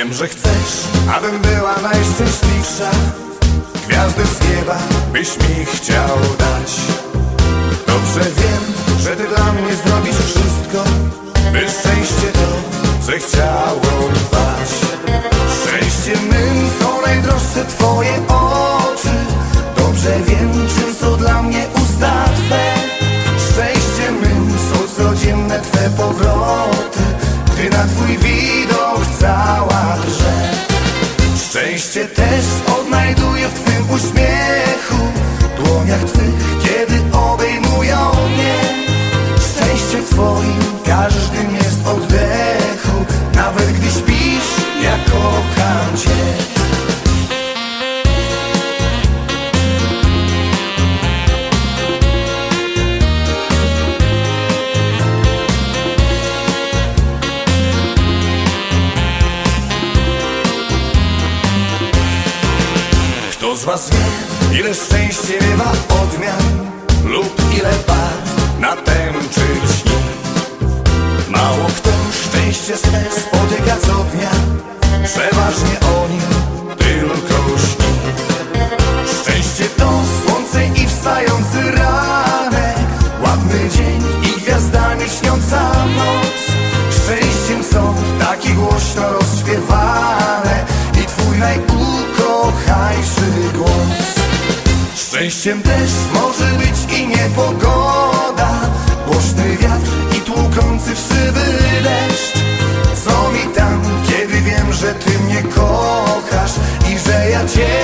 Wiem, że chcesz, abym była najszczęśliwsza Gwiazdy z nieba byś mi chciał dać. Dobrze wiem, że ty dla mnie zrobisz wszystko By szczęście to zechciało trwać Szczęście mym są najdroższe twoje Szczęście też odnajduję w twym uśmiechu. Dłoniach twych, kiedy obejmują mnie. Szczęście w twoim każdym jest oddechu Kto z was wie, ile szczęście bywa odmian Lub ile barw na tęczy śni Mało kto szczęście swe spotyka co dnia Przeważnie o nim najszybszy głos. Szczęściem też może być i niepogoda. Głośny wiatr i tłukący w szyby deszcz. Co mi tam, kiedy wiem, że ty mnie kochasz I że ja cię